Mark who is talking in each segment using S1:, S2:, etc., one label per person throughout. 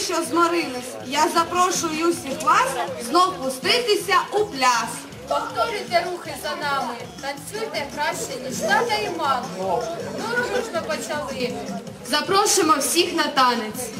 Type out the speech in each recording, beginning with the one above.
S1: що зморились, я запрошую усіх вас знов пуститися у пляс.
S2: Повторюйте рухи за нами, танцюйте краще, ніж тата і мами. Ну, дружно почали. Запрошуємо всіх на танець.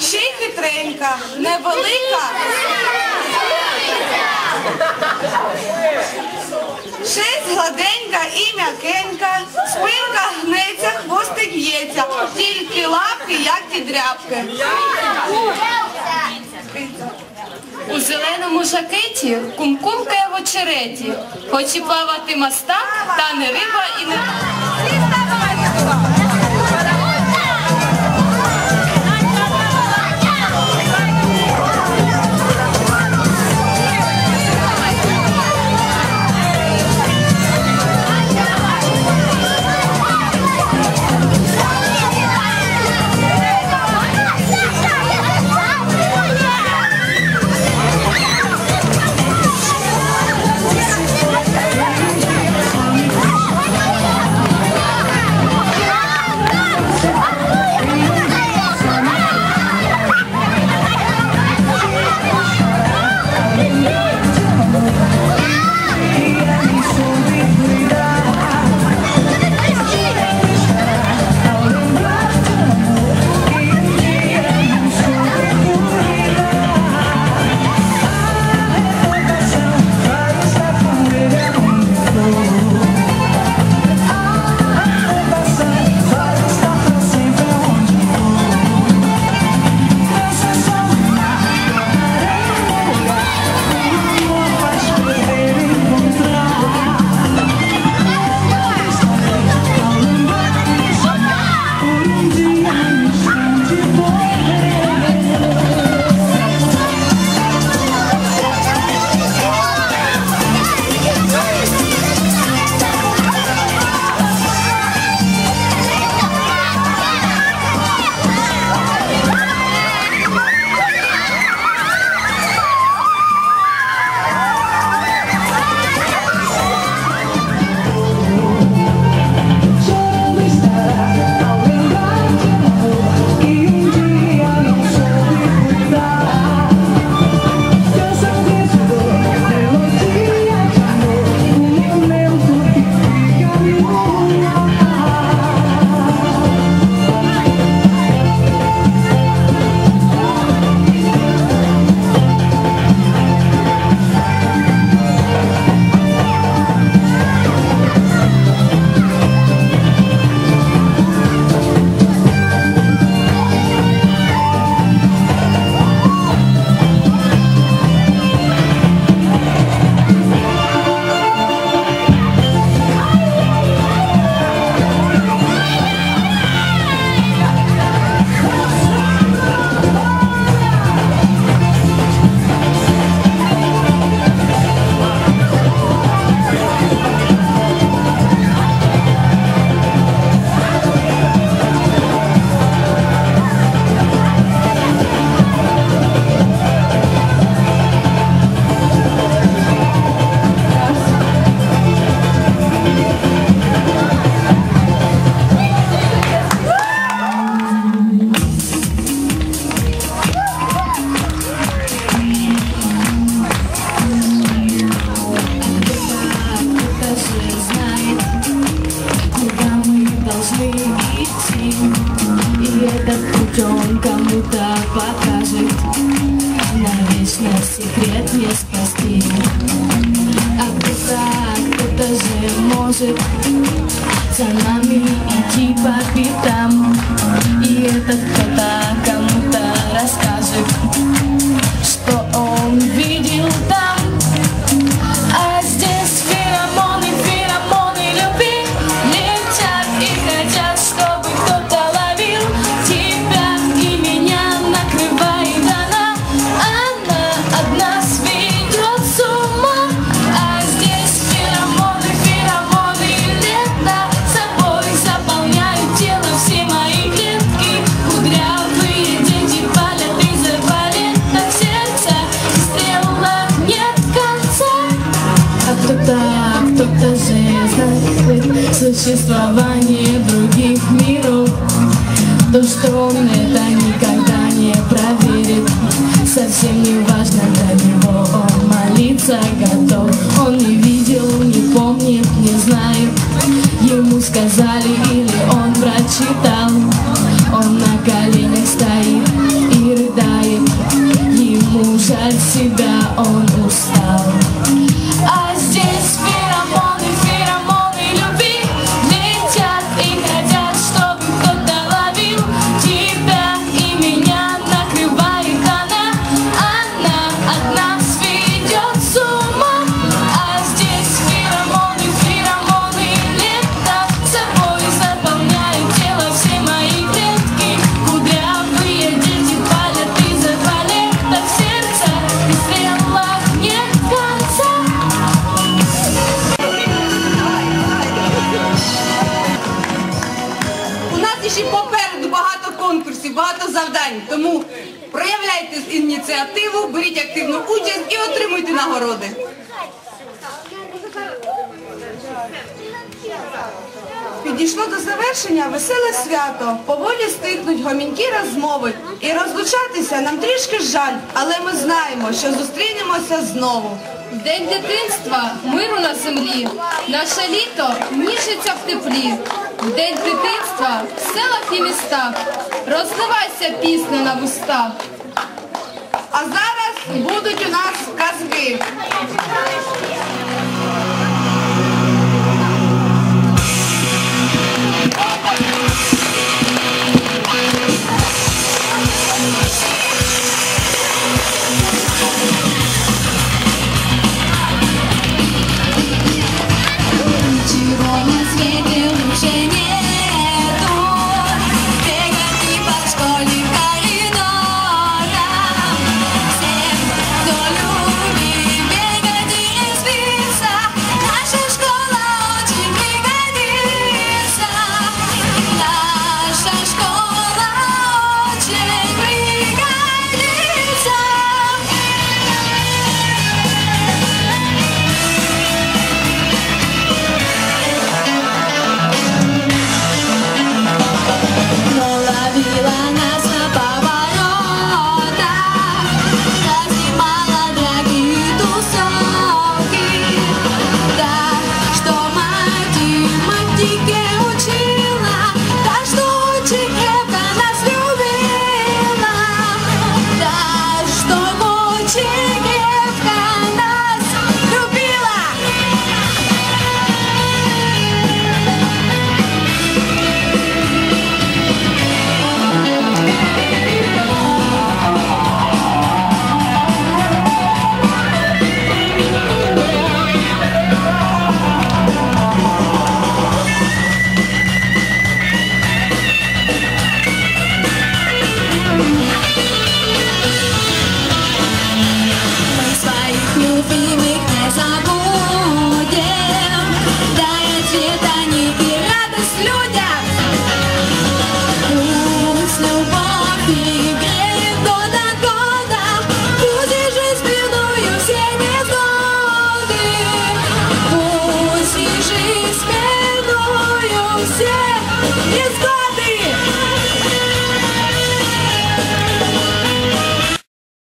S1: ще й вітринка, невелика, шесть гладенька і м'якенька, спинка гнеться, хвостик б'ється, тільки лапки, як і дрябки.
S2: У зеленому жакеті кумкумкає в очереті, хоч і плавати мастак, та не риба і не...
S3: может за нами идти по пятам И этот кто-то кому-то расскажет существование других миров. То, что он это никогда не проверит. Совсем не важно для него, он молиться готов. Он не видел, не помнит, не знает. Ему сказали или он прочитал Он на коленях стоит и рыдает. Ему жаль себя, он устал
S1: нагороди. Підійшло до завершення веселе свято. Поволі стихнуть гомінькі розмови. І розлучатися нам трішки жаль, але ми знаємо, що зустрінемося знову.
S2: День дитинства, миру на землі, наше літо ніжиться в теплі. День дитинства в селах і містах, розливайся пісня на вустах.
S1: А зараз будуть у нас казки.